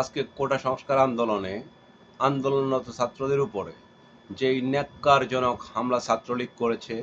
আজকে কোটা সংস্কার আন্দোলনে আন্দোলনরত ছাত্রদের উপরে যে ন্যাক্কারজনক হামলা ছাত্রলীগ করেছে,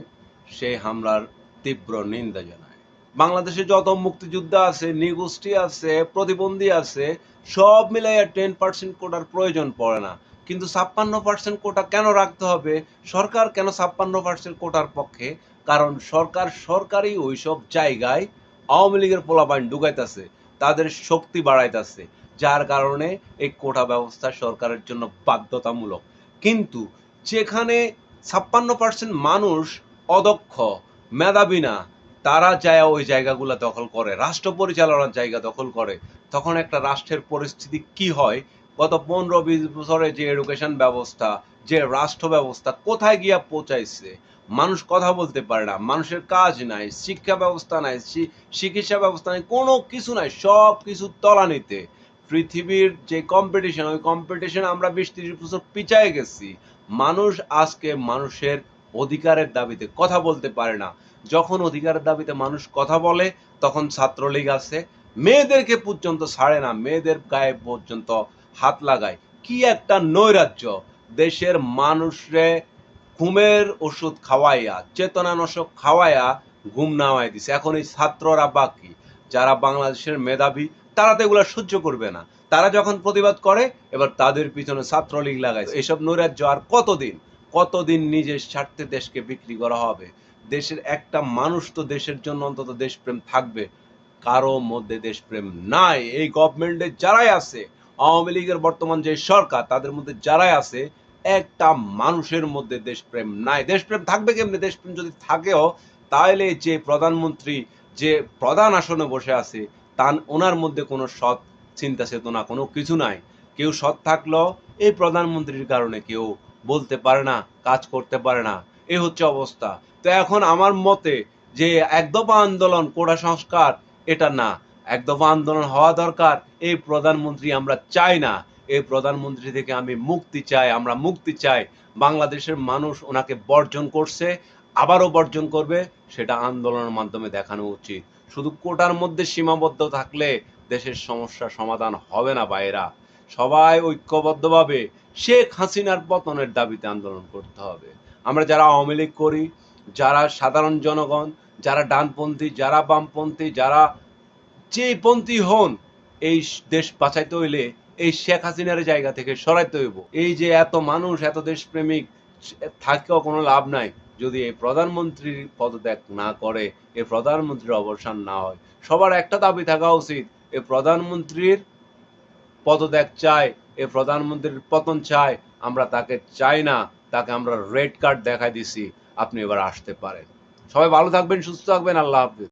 সেই হামলার তীব্র নিন্দা জানায়। বাংলাদেশে যত মুক্তিযোদ্ধা আছে, নিগোষ্ঠী আছে, প্রতিবন্ধী আছে, সব মিলাইয়া টেন পার্সেন্ট কোটার প্রয়োজন পড়ে না। কিন্তু ছাপ্পান্ন পার্সেন্ট কোটা কেন রাখতে হবে? সরকার কেন ছাপ্পান্ন পার্সেন্ট কোটার পক্ষে? কারণ সরকার সরকারি ওইসব জায়গায় আওয়ামী লীগের পোলাপাইন ঢুকাইতেছে, তাদের শক্তি বাড়াইতেছে। যার কারণে এই কোটা ব্যবস্থা সরকারের জন্য বাধ্যতামূলক। কিন্তু যেখানে ছাপ্পান্ন পার্সেন্ট মানুষ অদক্ষ, মেধাবী না, তারা যায় ওই জায়গাগুলো দখল করে, রাষ্ট্র পরিচালনার জায়গা দখল করে। তখন একটা রাষ্ট্রের পরিস্থিতি কি হয়? গত পনেরো বিশ বছরে যে এডুকেশন ব্যবস্থা, যে রাষ্ট্র ব্যবস্থা কোথায় গিয়া পৌঁছাইছে, মানুষ কথা বলতে পারে না, মানুষের কাজ নাই, শিক্ষা ব্যবস্থা নাই চিকিৎসা ব্যবস্থা নাই, কোনো কিছু নাই সব কিছু তলানিতে। পৃথিবীর যে কম্পিটিশন ওই কম্পিটিশন আমরা বিশ ত্রিশ বছর পিছায় গেছি। মানুষ আজকে মানুষের অধিকারের দাবিতে কথা বলতে পারে না। যখন অধিকারের দাবিতে মানুষ কথা বলে, তখন ছাত্রলীগ আছে। মেয়েদেরকে পর্যন্ত ছাড়ে না, মেয়েদের গায়ে পর্যন্ত হাত লাগায়। কি একটা নৈরাজ্য। দেশের মানুষরে ঘুমের ওষুধ খাওয়াইয়া, চেতনানাশক খাওয়াইয়া ঘুম নামাই দিছে। এখন এই ছাত্ররা বাকি, যারা বাংলাদেশের মেধাবী তারা তো এগুলো সহ্য করবে না। তারা যখন প্রতিবাদ করে, এবার তাদের পিছনে ছাত্রলীগ লাগাইছে। এসব নৈরাজ্য আর কতদিন? কতদিন নিজের স্বার্থে দেশকে বিক্রি করা হবে? দেশের একটা মানুষ তো দেশের জন্য অন্তত দেশপ্রেম থাকবে। কারও মধ্যে দেশপ্রেম নাই। এই গভর্নমেন্টে যারাই আছে, আওয়ামী লীগের বর্তমান যে সরকার, তাদের মধ্যে যারাই আছে, একটা মানুষের মধ্যে দেশপ্রেম নাই। দেশপ্রেম থাকবে কেমনে? দেশপ্রেম যদি থাকেও তাহলে যে প্রধানমন্ত্রী, যে প্রধান আসনে বসে আছে তার ওনার মধ্যে কোনো সৎ চিন্তা চেতনা কোনো কিছু নাই। কেউ সৎ থাকলেও এই প্রধানমন্ত্রীর কারণে কেউ বলতে পারে না, কাজ করতে পারে না। এই হচ্ছে অবস্থা। তো এখন আমার মতে যে একদফা আন্দোলন, কোটা সংস্কার, এটা না। একদফা আন্দোলন হওয়া দরকার, এই প্রধানমন্ত্রী আমরা চাই না। এই প্রধানমন্ত্রী থেকে আমি মুক্তি চাই, আমরা মুক্তি চাই। বাংলাদেশের মানুষ ওনাকে বর্জন করছে আবারও বর্জন করবে, সেটা আন্দোলনের মাধ্যমে দেখানো উচিত। শুধু কোটার মধ্যে সীমাবদ্ধ থাকলে দেশের সমস্যার সমাধান হবে না বাইরা সবাই ঐক্যবদ্ধভাবে শেখ হাসিনার পতনের দাবিতে আন্দোলন করতে হবে। আমরা যারা আওয়ামী লীগ করি, যারা সাধারণ জনগণ, যারা ডানপন্থী, যারা বামপন্থী, যারা যেই পন্থী হন, এই দেশ বাঁচাইতে হইলে এই শেখ হাসিনার জায়গা থেকে সরাইতে হইব। এই যে এত মানুষ, এত দেশপ্রেমিক থাকেও কোনো লাভ নাই। যদি এই প্রধানমন্ত্রীর পদত্যাগ না করে, এই প্রধানমন্ত্রীর অবসান না হয়, সবার একটা দাবি থাকা উচিত, এই প্রধানমন্ত্রীর পদত্যাগ চায় এ প্রধানমন্ত্রীর পতন চায় আমরা তাকে চাই না, তাকে আমরা রেড কার্ড দেখাই দিছি, আপনি এবার আসতে পারেন। সবাই ভালো থাকবেন, সুস্থ থাকবেন, আল্লাহ হাফিজ।